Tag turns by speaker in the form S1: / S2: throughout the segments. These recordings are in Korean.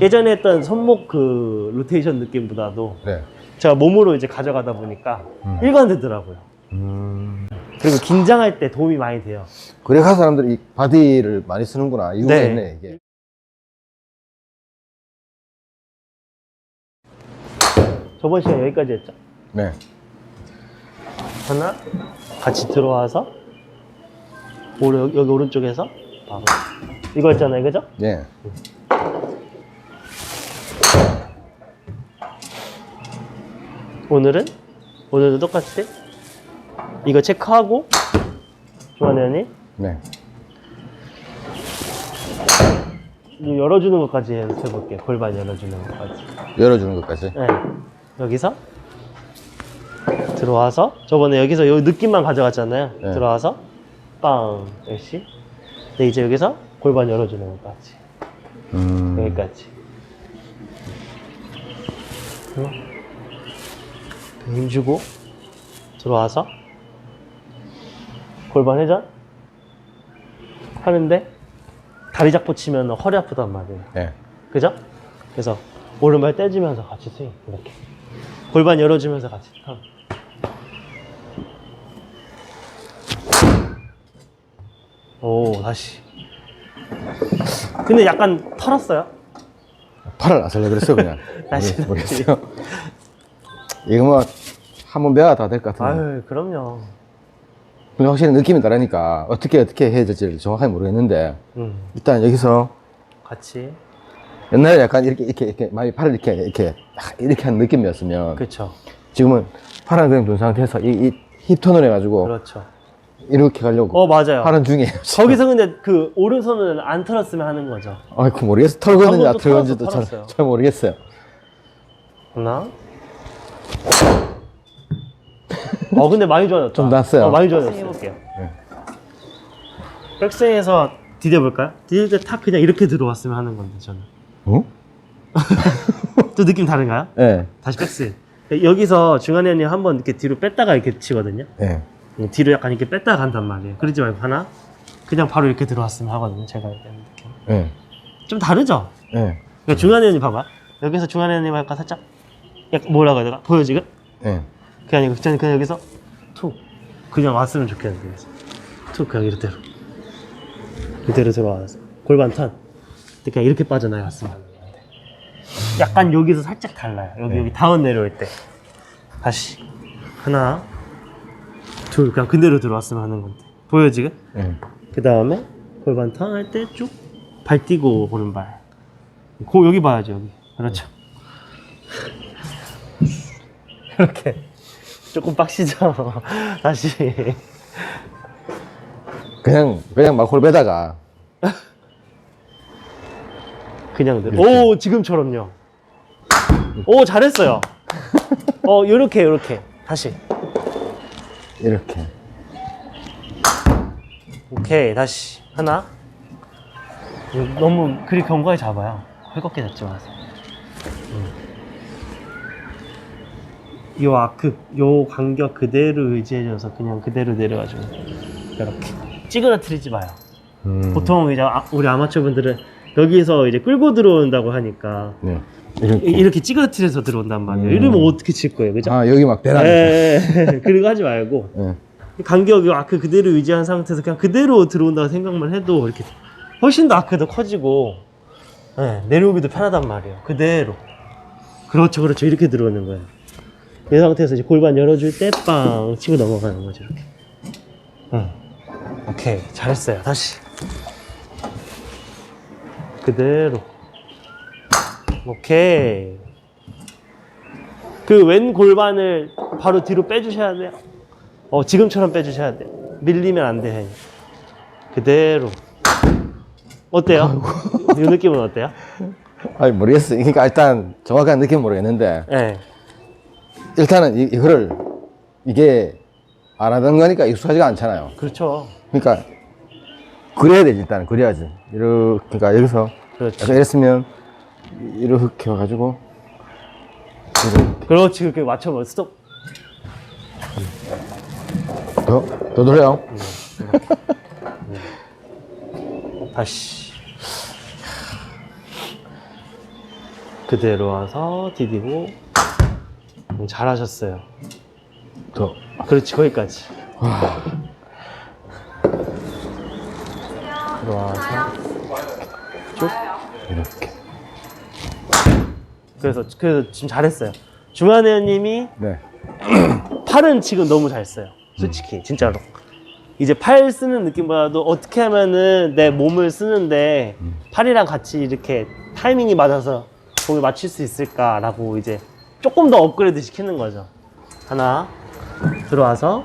S1: 예전에 했던 손목 그 로테이션 느낌보다도
S2: 네.
S1: 제가 몸으로 이제 가져가다 보니까
S2: 음.
S1: 일관되더라고요.
S2: 음.
S1: 그리고 긴장할 때 도움이 많이 돼요.
S2: 그래가 사람들이 이 바디를 많이 쓰는구나. 이유가
S1: 네.
S2: 있네, 이게.
S1: 저번 시간 여기까지 했죠.
S2: 네.
S1: 하나 같이 들어와서 오른 여기 오른쪽에서 바로 이거 했잖아요, 그죠?
S2: 네.
S1: 오늘은 오늘도 똑같이 이거 체크하고 조한현이
S2: 네.
S1: 열어주는 것까지 해볼게요. 골반 열어주는 것까지.
S2: 열어주는 것까지.
S1: 네. 여기서 들어와서 저번에 여기서 요 느낌만 가져갔잖아요.
S2: 네.
S1: 들어와서 빵 역시. 근데 이제 여기서 골반 열어주는 것까지
S2: 음.
S1: 여기까지. 그 힘주고 들어와서 골반 회전 하는데 다리 잡고 치면 허리 아프단 말이에요.
S2: 네.
S1: 그죠? 그래서 오른발 떼주면서 같이 스윙 이렇게 골반 열어주면서 같이 턴. 오 다시 근데 약간 털었어요
S2: 팔을 안 살려 그랬어요, 그냥.
S1: 다시,
S2: 모르- 모르겠어요. 이거 뭐, 한번 배워야 다될 것 같은데.
S1: 아유 그럼요
S2: 근데 확실히 느낌이 다르니까 어떻게 어떻게 해야 될지 정확하게 모르겠는데
S1: 음
S2: 일단 여기서
S1: 같이
S2: 옛날에 약간 이렇게 이렇게 이렇게 많이 팔을 이렇게 이렇게 이렇게 한 느낌이었으면
S1: 그렇죠
S2: 지금은 팔은 그냥 둔 상태에서 이, 이 힙턴을 해가지고
S1: 그렇죠
S2: 이렇게 가려고
S1: 어 맞아요
S2: 중이에요. 지금.
S1: 거기서 근데 그 오른손을 안 털었으면 하는 거죠
S2: 아이고 모르겠어. 털고 있는지 안
S1: 방금도 털었어,
S2: 잘. 잘 모르겠어요.
S1: 하나 어 근데 많이 좋아졌다
S2: 좀 낫어요.
S1: 어, 많이 좋아졌어요 해볼게요
S2: 네.
S1: 백스윙에서 디뎌볼까요? 디딜 때 탁 그냥 이렇게 들어왔으면 하는 건데 저는
S2: 어?
S1: 또 느낌 다른가요?
S2: 네.
S1: 다시 백스윙 여기서 중간에 형님 한번 이렇게 뒤로 뺐다가 이렇게 치거든요
S2: 네.
S1: 뒤로 약간 이렇게 뺐다가 간단 말이에요 그러지 말고 하나 그냥 바로 이렇게 들어왔으면 하거든요 제가 얘기하는 느낌
S2: 네.
S1: 좀 다르죠?
S2: 네.
S1: 그러니까 중간에 형님 봐봐 여기서 중간에 형님 할까 살짝 약간 뭐라고 해야 되나? 보여 지금?
S2: 네.
S1: 그게 아니고 그냥, 그냥 여기서? 툭 그냥 왔으면 좋겠는데. 툭 그냥 이대로. 이대로 들어와서. 골반 턴 근데 그냥 이렇게 빠져나갔으면 하는 건데. 약간 여기서 살짝 달라요. 여기
S2: 네.
S1: 여기 다운 내려올 때. 다시. 하나. 둘. 그냥 그대로 들어왔으면 하는 건데. 보여 지금?
S2: 네.
S1: 그 다음에 골반 턴할때 쭉발 띄고 오른발. 고 여기 봐야죠 여기. 그렇죠 이렇게 조금 빡시죠? 다시.
S2: 그냥 그냥 마콜 베다가.
S1: 그냥 들
S2: 이렇게.
S1: 오 지금처럼요. 오 잘했어요. 어 요렇게 요렇게. 다시.
S2: 이렇게.
S1: 오케이 다시. 하나. 너무 그리 견고하게 잡아요. 헐겁게 잡지 마세요. 음. 요 아크 요 간격 그대로 의지해줘서 그냥 그대로 내려가지고 이렇게 찌그러뜨리지 마요
S2: 음.
S1: 보통 이제 아- 우리 아마추어 분들은 여기서 이제 끌고 들어온다고 하니까
S2: 네.
S1: 이-
S2: 이렇게.
S1: 이렇게 찌그러뜨려서 들어온단 말이에요
S2: 음.
S1: 이러면 어떻게 칠 거예요 그죠?
S2: 아 여기 막 대단해.
S1: 예, 그리고 하지 말고
S2: 네.
S1: 간격이 아크 그대로 유지한 상태에서 그냥 그대로 들어온다고 생각만 해도 이렇게 훨씬 더 아크도 커지고 예, 내려오기도 편하단 말이에요. 그대로. 그렇죠, 그렇죠. 이렇게 들어오는 거예요. 이 상태에서 이제 골반 열어줄 때 빵 치고 넘어가는 거죠, 이렇게. 응. 오케이, 잘했어요. 다시. 그대로. 오케이. 그 왼 골반을 바로 뒤로 빼주셔야 돼요. 어, 지금처럼 빼주셔야 돼요. 밀리면 안 돼요. 형님. 그대로. 어때요? 이 느낌은 어때요?
S2: 아니 모르겠어. 그러니까 일단 정확한 느낌 은 모르겠는데
S1: 네.
S2: 일단은 이, 이거를 이게 안 하던 거니까 익숙하지가 않잖아요.
S1: 그렇죠.
S2: 그러니까 그래야 되지 일단 그래야지. 이렇게 그러니까 여기서. 약간 이랬으면 이렇게 와가지고 이렇게
S1: 그렇지. 그렇게 맞춰봐. 스톱.
S2: 더, 더 돌려요.
S1: 다시. 그대로 와서 디디고 음, 잘하셨어요.
S2: 더.
S1: 그렇지 거기까지. 들어와서 쭉
S2: 이렇게.
S1: 그래서 그래서 지금 잘했어요. 중한 회원님이
S2: 네.
S1: 팔은 지금 너무 잘 써요. 솔직히 진짜로. 이제 팔 쓰는 느낌보다도 어떻게 하면은 내 몸을 쓰는데 팔이랑 같이 이렇게 타이밍이 맞아서 공을 맞출 수 있을까라고 이제 조금 더 업그레이드 시키는 거죠. 하나 들어와서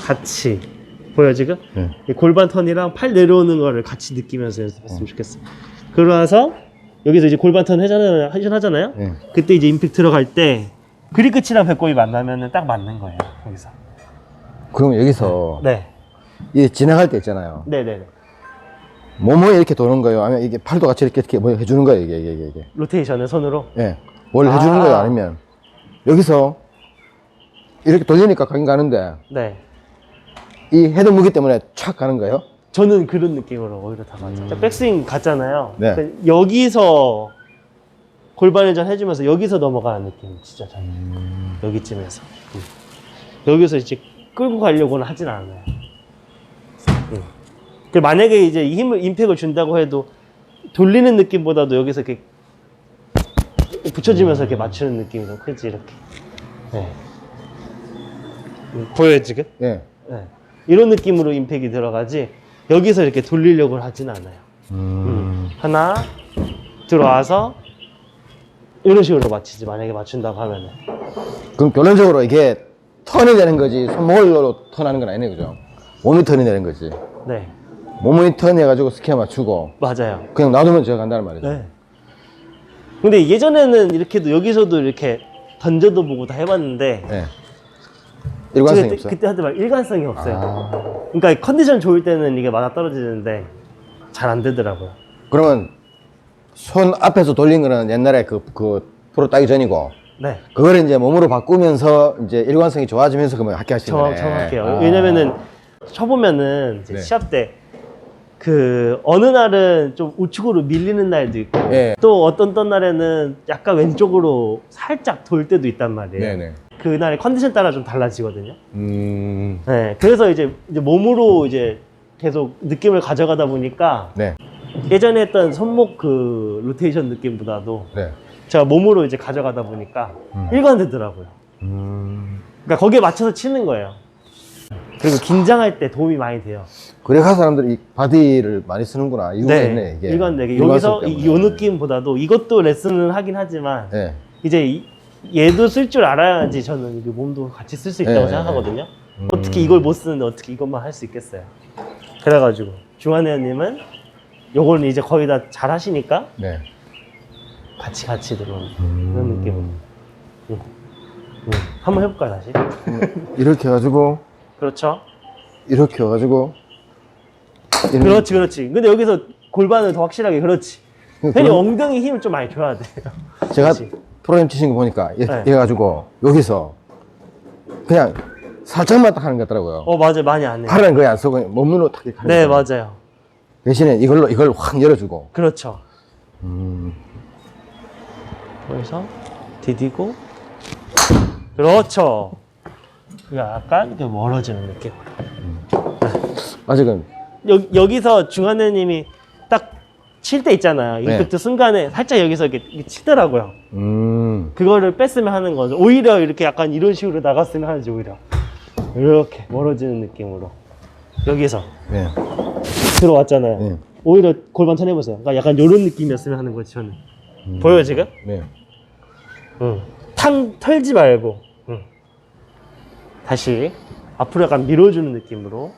S1: 같이 보여 지금
S2: 네.
S1: 이 골반 턴이랑 팔 내려오는 거를 같이 느끼면서 연습했으면 좋겠어. 그러나서 여기서 이제 골반 턴 하잖아요. 하잖아요.
S2: 네.
S1: 그때 이제 임팩트 들어갈 때 그립 끝이랑 배꼽이 만나면은 딱 맞는 거예요. 거기서.
S2: 그럼 여기서
S1: 네.
S2: 이 진행할 때 있잖아요.
S1: 네 네 네.
S2: 몸을 이렇게 도는 거예요? 아니면 이게 팔도 같이 이렇게 이렇게 뭐 해주는 거예요? 이게 이게 이게. 이게.
S1: 로테이션을 손으로.
S2: 예. 뭘 해주는
S1: 아.
S2: 거예요? 아니면 여기서 이렇게 돌리니까 가긴 가는데
S1: 네.
S2: 이 헤드 무기 때문에 촥 가는 거예요?
S1: 저는 그런 느낌으로 오히려 다 맞아요. 자, 백스윙 갔잖아요.
S2: 네.
S1: 그 여기서 골반 회전 해주면서 여기서 넘어가는 느낌 진짜 잘. 여기쯤에서. 음. 여기서 이제 끌고 가려고는 하진 않아요. 음. 그 만약에 이제 이 힘을 임팩을 준다고 해도 돌리는 느낌보다도 여기서 이렇게 붙여지면서 이렇게 맞추는 느낌이 더 크지 이렇게. 네. 음, 보여요 지금?
S2: 예.
S1: 네. 이런 느낌으로 임팩이 들어가지 여기서 이렇게 돌리려고 하진 않아요.
S2: 음.
S1: 하나 들어와서 이런 식으로 맞히지 만약에 맞춘다고 하면은
S2: 그럼 결론적으로 이게 턴이 되는 거지 손목으로 턴하는 건 아니네 그죠? 몸이 턴이 되는 거지.
S1: 네
S2: 몸이 턴해가지고 스퀘어 맞추고
S1: 맞아요.
S2: 그냥 놔두면 제가 간다는 말이죠.
S1: 네. 근데 예전에는 이렇게도 여기서도 이렇게 던져도 보고 다 해봤는데
S2: 네. 일관성이
S1: 그때,
S2: 없어.
S1: 그때 하지 말 일관성이 없어요.
S2: 아.
S1: 그러니까 컨디션 좋을 때는 이게 맞아 떨어지는데 잘 안 되더라고요.
S2: 그러면 손 앞에서 돌린 거는 옛날에 그, 그 프로 따기 전이고
S1: 네.
S2: 그걸 이제 몸으로 바꾸면서 이제 일관성이 좋아지면서 그러면 학교 하시는
S1: 정,
S2: 거네.
S1: 정확해요.
S2: 아.
S1: 왜냐면은 쳐보면은 이제
S2: 네.
S1: 시합 때 그 어느 날은 좀 우측으로 밀리는 날도 있고
S2: 예.
S1: 또 어떤 어떤 날에는 약간 왼쪽으로 살짝 돌 때도 있단 말이에요.
S2: 네네.
S1: 그날의 컨디션 따라 좀 달라지거든요.
S2: 음.
S1: 네, 그래서 이제, 이제 몸으로 이제 계속 느낌을 가져가다 보니까
S2: 네.
S1: 예전에 했던 손목 그 로테이션 느낌보다도
S2: 네.
S1: 제가 몸으로 이제 가져가다 보니까
S2: 음.
S1: 일관되더라고요.
S2: 음.
S1: 그러니까 거기에 맞춰서 치는 거예요. 그리고 긴장할 때 도움이 많이 돼요.
S2: 그래 가 사람들이 이 바디를 많이 쓰는구나. 이유가 있네, 이게.
S1: 일관 되게
S2: 일관성
S1: 여기서 이,
S2: 때문에.
S1: 요 느낌보다도 이것도 레슨을 하긴 하지만
S2: 네.
S1: 이제 이- 얘도 쓸 줄 알아야지 저는 이게 몸도 같이 쓸 수 있다고
S2: 네,
S1: 생각하거든요.
S2: 음.
S1: 어떻게 이걸 못 쓰는데 어떻게 이것만 할 수 있겠어요. 그래가지고 중환회원님은 요거는 이제 거의 다 잘 하시니까
S2: 네.
S1: 같이 같이 들어오는
S2: 음.
S1: 그런 느낌으로. 응. 응. 한번 해볼까요 다시?
S2: 이렇게 해가지고,
S1: 그렇죠.
S2: 이렇게 이렇게.
S1: 그렇지 그렇지. 근데 여기서 골반을 더 확실하게 그렇지.
S2: 그럼
S1: 괜히 엉덩이 힘을 좀 많이 줘야 돼요.
S2: 제가
S1: 그렇지.
S2: 프로그램 치신 거 보니까 이렇게
S1: 네.
S2: 해가지고, 여기서 그냥 살짝만 딱 하는 것 같더라고요.
S1: 어 맞아 요 많이 안 해 요.
S2: 팔은 거의 안 쓰고 그냥 몸으로 탁 이렇게
S1: 네
S2: 하는 거예요.
S1: 맞아요.
S2: 대신에 이걸로 이걸 확 열어주고.
S1: 그렇죠.
S2: 음.
S1: 그래서 디디고 그렇죠. 그 약간 그 멀어지는 느낌.
S2: 아직은
S1: 여, 여기서 중환대님이 딱 칠 때 있잖아요.
S2: 네.
S1: 임팩트 순간에 살짝 여기서 이렇게, 이렇게 치더라고요.
S2: 음.
S1: 그거를 뺐으면 하는 거죠. 오히려 이렇게 약간 이런 식으로 나갔으면 하지 오히려 이렇게 멀어지는 느낌으로 여기서
S2: 네.
S1: 들어왔잖아요.
S2: 네.
S1: 오히려 골반 쳐내보세요. 그러니까 약간 이런 느낌이었으면 하는 거지 저는. 보여 요 지금?
S2: 네.
S1: 응. 탕 털지 말고. 응. 다시 앞으로 약간 밀어주는 느낌으로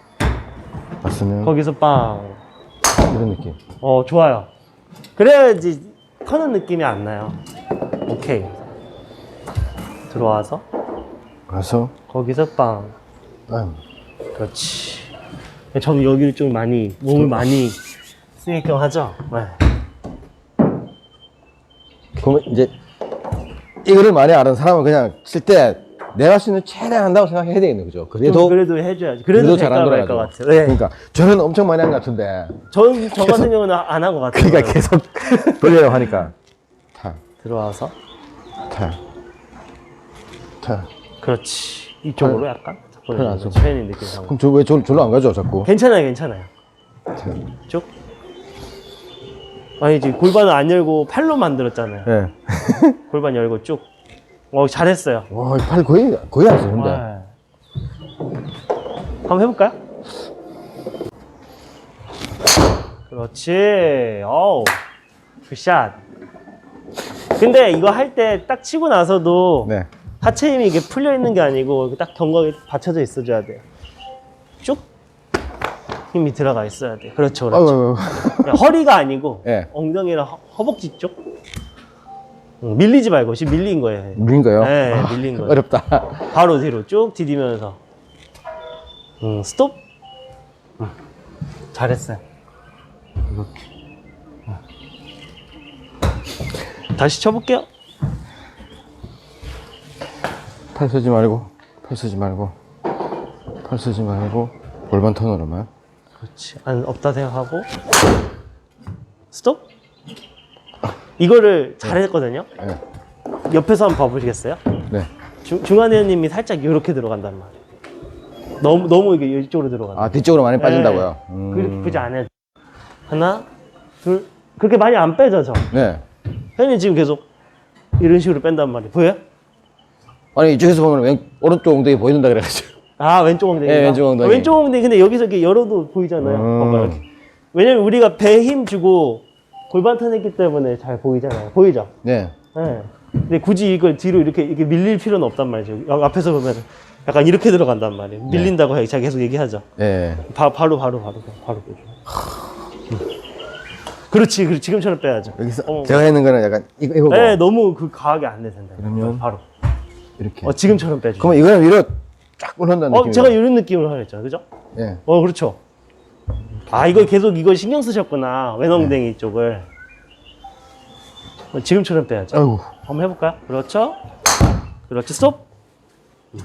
S2: 봤으면
S1: 거기서 빵.
S2: 이런 느낌.
S1: 어 좋아요. 그래야지 터는 느낌이 안 나요. 오케이. 들어와서
S2: 가서
S1: 거기서 빵.
S2: 아,
S1: 그렇지. 저는 여기를 좀 많이 몸을 많이 쓰게끔 하죠. 네.
S2: 그러면 이제 이거를 많이 아는 사람은 그냥 칠 때 내가 할수 있는 최대한 한다고 생각해야 되겠네, 그죠? 그래도
S1: 좀 그래도 해줘야지. 그래도,
S2: 그래도 잘안
S1: 말까
S2: 돌아가죠.
S1: 같아요. 네.
S2: 그러니까 저는 엄청 많이 한 것 같은데
S1: 전, 저 같은 경우는 안 한 것 같아요.
S2: 그러니까 계속 돌리려고 하니까 탁,
S1: 들어와서
S2: 타. 타.
S1: 그렇지 이쪽으로 약간 트레이닝 느낌상
S2: 그럼 저왜 저로 안 가죠, 자꾸?
S1: 괜찮아요 괜찮아요 쭉 아니지 골반을 안 열고 팔로 만들었잖아요
S2: 예.
S1: 골반 열고 쭉 어 잘했어요
S2: 와, 팔 거의, 거의 안 쓰는데.
S1: 네. 한번 해볼까요? 그렇지. 어우. 굿샷. 근데 이거 할 때 딱 치고 나서도
S2: 네.
S1: 하체 힘이 이게 풀려 있는 게 아니고 딱 견각이 받쳐져 있어줘야 돼요. 쭉 힘이 들어가 있어야 돼요. 그렇죠, 그렇죠.
S2: 아이고,
S1: 그냥 허리가 아니고
S2: 예.
S1: 엉덩이랑 허, 허벅지 쪽. 응, 밀리지 말고 지금 밀린 거예요.
S2: 물린가요?
S1: 네, 밀린 거예요.
S2: 어렵다.
S1: 바로 뒤로 쭉 디디면서 음, 스톱 음, 잘했어요 이렇게 음. 다시 쳐볼게요
S2: 팔 쓰지 말고, 팔 쓰지 말고, 팔 쓰지 말고, 골반 턴으로만.
S1: 그렇지 안 없다 생각하고 스톱 이거를 잘했거든요
S2: 네.
S1: 옆에서 한번 봐보시겠어요?
S2: 네.
S1: 중, 중환회원님이 살짝 이렇게 들어간단 말이에요 너무 너무 이게 이쪽으로 들어간다
S2: 아, 뒤쪽으로 많이 빠진다고요?
S1: 네.
S2: 음.
S1: 그, 굳이 안 해도 하나 둘 그렇게 많이 안 빼져 저
S2: 네.
S1: 현이 지금 계속 이런 식으로 뺀단 말이에요. 보여요?
S2: 아니, 이쪽에서 보면 왼, 오른쪽 엉덩이 보인다 그래가지고.
S1: 아 왼쪽 엉덩이.
S2: 네, 왼쪽 엉덩이.
S1: 왼쪽 엉덩이. 근데 여기서 이렇게 열어도 보이잖아요.
S2: 음.
S1: 봐봐 이렇게. 왜냐면 우리가 배에 힘 주고 골반 턴했기 때문에 잘 보이잖아요. 보이죠?
S2: 네.
S1: 네. 근데 굳이 이걸 뒤로 이렇게 이렇게 밀릴 필요는 없단 말이죠. 앞에서 보면 약간 이렇게 들어간단 말이에요.
S2: 네.
S1: 밀린다고 해. 제가 계속 얘기하죠.
S2: 네.
S1: 바, 바로 바로 바로 바로. 음. 그렇지, 그렇지. 지금처럼 빼야죠.
S2: 여기서
S1: 어.
S2: 제가 했는 거는 약간 이거, 이거고.
S1: 네, 너무 그 과하게 안 내선다.
S2: 그러면?
S1: 바로.
S2: 이렇게.
S1: 어, 지금처럼 빼줘.
S2: 그러면 이거는 위로 쫙 올라온다는
S1: 어,
S2: 느낌이에요.
S1: 제가 이런 느낌으로 하랬죠. 그죠?
S2: 예.
S1: 어, 그렇죠. 아, 이거 계속 이거 신경 쓰셨구나. 왼엉덩이 쪽을. 어, 지금처럼 빼야죠.
S2: 아이고.
S1: 한번 해볼까요? 그렇죠. 그렇지, 스톱. 음.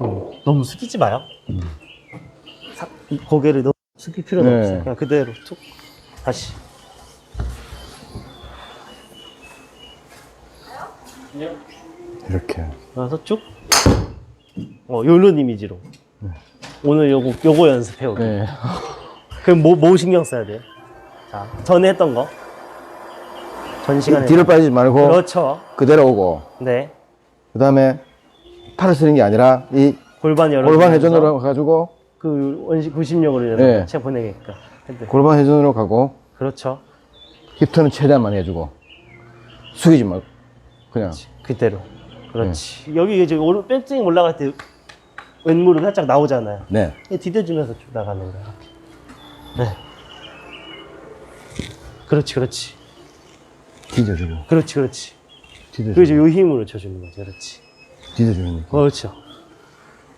S1: 음, 너무 숙이지 마요. 사- 이 고개를 너무 숙일 필요는
S2: 네.
S1: 없어요. 그냥 그대로 툭. 다시.
S2: 이렇게.
S1: 그래서 쭉. 어, 요런 이미지로. 오늘 요거, 요거 연습해 오기.
S2: 네.
S1: 그럼 뭐, 뭐 신경 써야 돼요? 자, 전에 했던 거. 전 시간에.
S2: 뒤로 빠지지 말고
S1: 그렇죠.
S2: 그대로 오고.
S1: 네.
S2: 그 다음에 팔을 쓰는 게 아니라 이
S1: 골반 열어.
S2: 골반 회전으로 가지고
S1: 그 원시 90력으로 인해서
S2: 네.
S1: 체 보내게끔. 핸들.
S2: 골반 회전으로 가고
S1: 그렇죠.
S2: 힙턴은 최대한 많이 해주고 숙이지 말고 그냥
S1: 그대로. 그렇지. 여기 이제 오른 백스윙 올라갈 때 왼무릎 살짝 나오잖아요.
S2: 네.
S1: 디뎌주면서 쭉 나가는 거야. 네. 그렇지, 그렇지.
S2: 뒤져주고
S1: 그렇지, 그렇지.
S2: 뒤져주고
S1: 그리고 이제 요 힘으로 쳐주는 거죠. 그렇지.
S2: 뒤져주는 느낌.
S1: 그렇죠.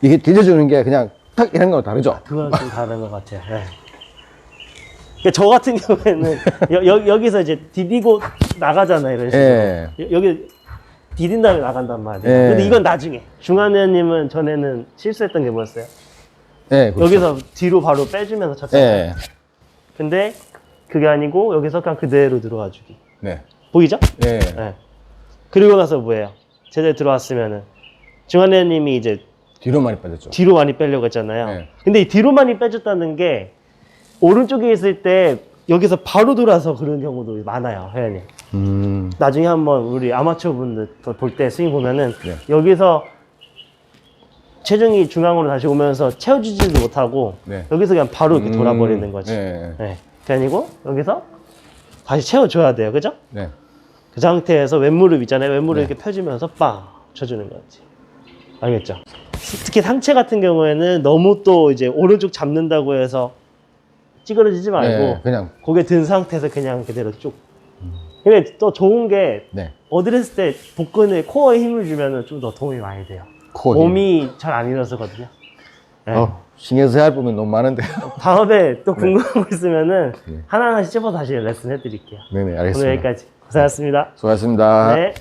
S2: 이게 뒤져주는 게 그냥 탁 이런 거랑 다르죠?
S1: 그건 좀 다른 것 같아요. 네. 그러니까 저 같은 경우에는 여, 여, 여 기서 이제 디디고 나가잖아요. 이런 식으로.
S2: 예.
S1: 여- 여기 디딘 다음에 나간단 말이에요.
S2: 예.
S1: 근데 이건 나중에. 중환회원님은 전에는 실수했던 게 뭐였어요?
S2: 예. 그렇죠.
S1: 여기서 뒤로 바로 빼주면서 쳤잖아요.
S2: 예.
S1: 근데 그게 아니고 여기서 그냥 그대로 들어가 주기.
S2: 네.
S1: 보이죠?
S2: 예.
S1: 네. 그리고 나서 뭐예요? 제대로 들어왔으면은 중환회원님이 이제
S2: 뒤로 많이 빠졌죠.
S1: 뒤로 많이 빼려고 했잖아요.
S2: 네.
S1: 근데 이 뒤로 많이 빼줬다는 게 오른쪽에 있을 때 여기서 바로 돌아서 그런 경우도 많아요, 회원님.
S2: 음.
S1: 나중에 한번 우리 아마추어 분들 볼 때 스윙 보면은
S2: 네.
S1: 여기서 체중이 중앙으로 다시 오면서 채워주지도 못하고
S2: 네.
S1: 여기서 그냥 바로 이렇게
S2: 음.
S1: 돌아버리는 거지.
S2: 네.
S1: 네. 그게 아니고 여기서 다시 채워줘야 돼요. 그죠?
S2: 네.
S1: 그 상태에서 왼무릎 있잖아요. 왼무릎
S2: 네.
S1: 이렇게 펴주면서 빵 쳐주는 거지. 알겠죠? 특히 상체 같은 경우에는 너무 또 이제 오른쪽 잡는다고 해서 찌그러지지 말고
S2: 네. 그냥
S1: 고개 든 상태에서 그냥 그대로 쭉. 근데 또 좋은 게
S2: 네.
S1: 어드레스 때 복근에 코어에 힘을 주면 좀 더 도움이 많이 돼요.
S2: 코어.
S1: 몸이 잘 안 일어서거든요. 네.
S2: 어, 신경 써야 할 부분 너무 많은데.
S1: 다음에 또 궁금한 거 있으면은
S2: 네.
S1: 하나하나씩 찝어 다시 레슨 해드릴게요.
S2: 네네,
S1: 오늘
S2: 알겠습니다.
S1: 여기까지 고생하셨습니다.
S2: 수고하셨습니다.
S1: 네.